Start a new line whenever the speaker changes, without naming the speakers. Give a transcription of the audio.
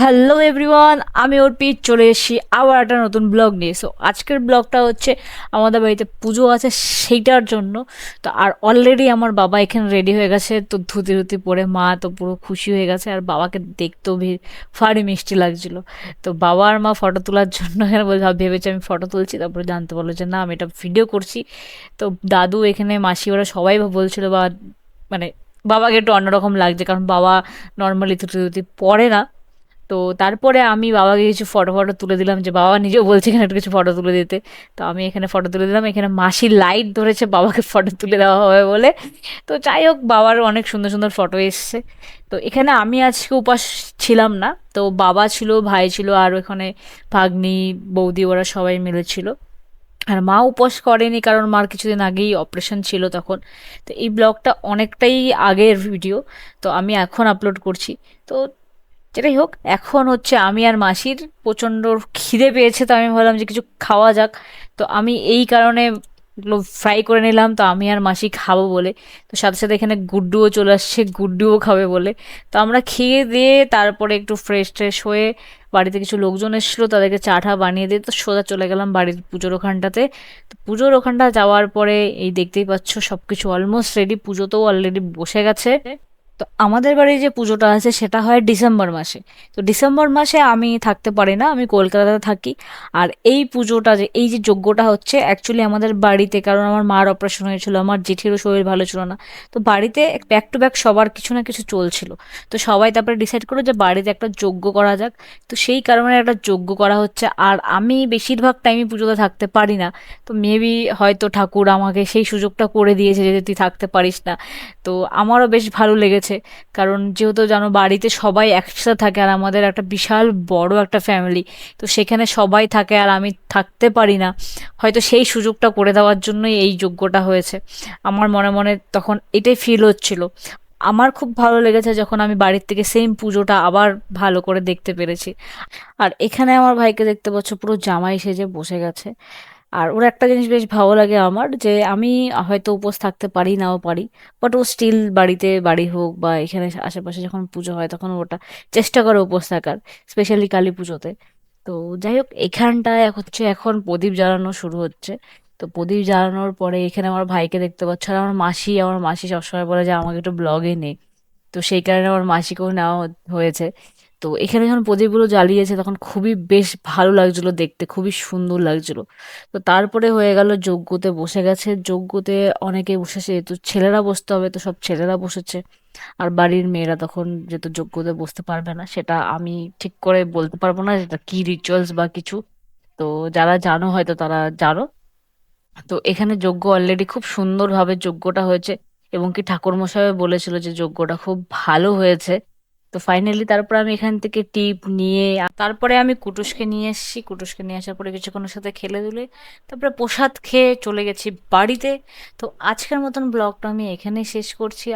Hello everyone আমি ওর pitch চলে এসেছি আবার একটা নতুন ব্লগ নিয়ে। সো আজকের ব্লগটা হচ্ছে আমাদের বাড়িতে পুজো আছে সেইটার জন্য। তো আর অলরেডি আমার বাবা এখানে রেডি হয়ে গেছে, তো ধুতি ধুতি পরে মা তো পুরো খুশি হয়ে গেছে, আর বাবাকে দেখতেও ফাড়ি মিষ্টি লাগছিল। তো বাবা আর মা ফটো তোলার জন্য এখানে ভেবেছে আমি ফটো তুলছি। তারপরে জানতে পারল যে, না, আমি এটা ভিডিও করছি। তো দাদু এখানে, মাসি, ওরা সবাই বলছিল বা মানে বাবাকে একটু অন্যরকম লাগছে, কারণ বাবা নর্মালি ধুতি ধুতি পরে না। তো তারপরে আমি বাবাকে কিছু ফটো ফটো তুলে দিলাম যে, বাবা নিজেও বলছে এখানে একটু কিছু ফটো তুলে দিতে। তো আমি এখানে ফটো তুলে দিলাম, এখানে মাসি লাইট ধরেছে বাবাকে ফটো তুলে দেওয়া হবে বলে। তো যাই হোক, বাবার অনেক সুন্দর সুন্দর ফটো এসছে। তো এখানে আমি আজকে উপাস ছিলাম না, তো বাবা ছিল, ভাই ছিল, আর ওখানে ভাগ্নি, বৌদি ওরা সবাই মিলেছিল আর মা উপোস করেনি কারণ মার কিছুদিন আগেই অপারেশন ছিল তখন। তো এই ব্লগটা অনেকটাই আগের ভিডিও তো আমি এখন আপলোড করছি। তো যেটাই হোক, এখন হচ্ছে আমি আর মাসির প্রচণ্ড খিদে পেয়েছে, তো আমি ভাবলাম যে কিছু খাওয়া যাক। তো আমি এই কারণে এগুলো ফ্রাই করে নিলাম, তো আমি আর মাসি খাব বলে। তো সাথে সাথে এখানে গুড্ডুও চলে আসছে, গুড্ডুও খাবে বলে। তো আমরা খেয়ে দিয়ে তারপরে একটু ফ্রেশ ট্রেশ হয়ে বাড়িতে কিছু লোকজন এসেছিল, তাদেরকে চা টা বানিয়ে দিয়ে তো সোজা চলে গেলাম বাড়ির পুজোর ওখানটাতে। তো পুজোর ওখানটা যাওয়ার পরে এই দেখতেই পাচ্ছ সব কিছু অলমোস্ট রেডি পুজোতেও অলরেডি বসে গেছে। তো আমাদের বাড়ির যে পুজোটা আছে সেটা হয় ডিসেম্বর মাসে। তো ডিসেম্বর মাসে আমি থাকতে পারি না, আমি কলকাতাতে থাকি। আর এই পুজোটা যে, এই যে যজ্ঞটা হচ্ছে অ্যাকচুয়ালি আমাদের বাড়িতে, কারণ আমার মার অপারেশন হয়েছিল, আমার জেঠিরও শরীর ভালো ছিল না। তো বাড়িতে ব্যাক টু ব্যাক সবার কিছু না কিছু চলছিল। তো সবাই তারপরে ডিসাইড করল যে বাড়িতে একটা যজ্ঞ করা যাক। তো সেই কারণে একটা যজ্ঞ করা হচ্ছে। আর আমি বেশিরভাগ টাইমই পুজোতে থাকতে পারি না। তো মেবি হয়তো ঠাকুর আমাকে সেই সুযোগটা করে দিয়েছে যে, তুই থাকতে পারিস না। তো আমারও বেশ ভালো লেগেছে। কারণ যেহেতু জানো বাড়িতে সবাই একসাথে থাকে আর আমাদের একটা বিশাল বড় একটা ফ্যামিলি তো সেখানে সবাই থাকে আর আমি থাকতে পারি না। হয়তো সেই সুযোগটা করে দেওয়ার জন্যই এই যোগ্যটা হয়েছে। আমার মনে মনে তখন এটাই ফিল হচ্ছিল। আমার খুব ভালো লেগেছে যখন আমি বাড়ির থেকে সেম পুজোটা আবার ভালো করে দেখতে পেরেছি। আর এখানে আমার ভাইকে দেখতে পাচ্ছ পুরো জামাই সেজে বসে গেছে। আর ওর একটা জিনিস বেশ ভালো লাগে আমার যে আমি হয়তো উপোস থাকতে পারি, নাও পারি বাট ও স্টিল বাড়িতে বাড়ি হোক বা এখানে আশেপাশে যখন পুজো হয় তখন ওটা চেষ্টা করে উপোস থাকার স্পেশালি কালী পুজোতে। তো যাই হোক, এখানটায় হচ্ছে এখন প্রদীপ জ্বালানো শুরু হচ্ছে। তো প্রদীপ জ্বালানোর পরে এখানে আমার ভাইকে দেখতে পাচ্ছ, আর আমার মাসি আমার মাসি সবসময় বলে যে আমাকে একটু ব্লগে নে। তো সেই কারণে আমার মাসিকেও নেওয়া হয়েছে। তো এখানে যখন প্রদীপগুলো জ্বালিয়েছে তখন খুবই বেশ ভালো লাগছিল দেখতে, খুবই সুন্দর লাগছিল। তো তারপরে হয়ে গেল যজ্ঞতে বসে গেছে। যজ্ঞতে অনেকে বসেছে তো ছেলেরা বসতে হবে তো সব ছেলেরা বসেছে। আর বাড়ির মেয়েরা তখন যেহেতু যজ্ঞতে বসতে পারবে না, সেটা আমি ঠিক করে বলতে পারব না যেটা কি রিচুয়ালস বা কিছু। তো যারা জানো হয়তো তারা জানো। তো এখানে যজ্ঞ অলরেডি খুব সুন্দরভাবে যজ্ঞটা হয়েছে। এবং কি ঠাকুরমশাই বলেছিল যে যজ্ঞটা খুব ভালো হয়েছে। তো ফাইনালি তারপর আমি এখান থেকে টিপ নিয়ে, তারপরে আমি কুটুসকে নিয়ে এসেছি। কুটুসকে নিয়ে আসার পরে কিছুক্ষণের সাথে খেলে দুলে, তারপরে প্রসাদ খেয়ে চলে গেছি বাড়িতে। তো আজকের মতন ব্লগটা আমি এখানেই শেষ করছি।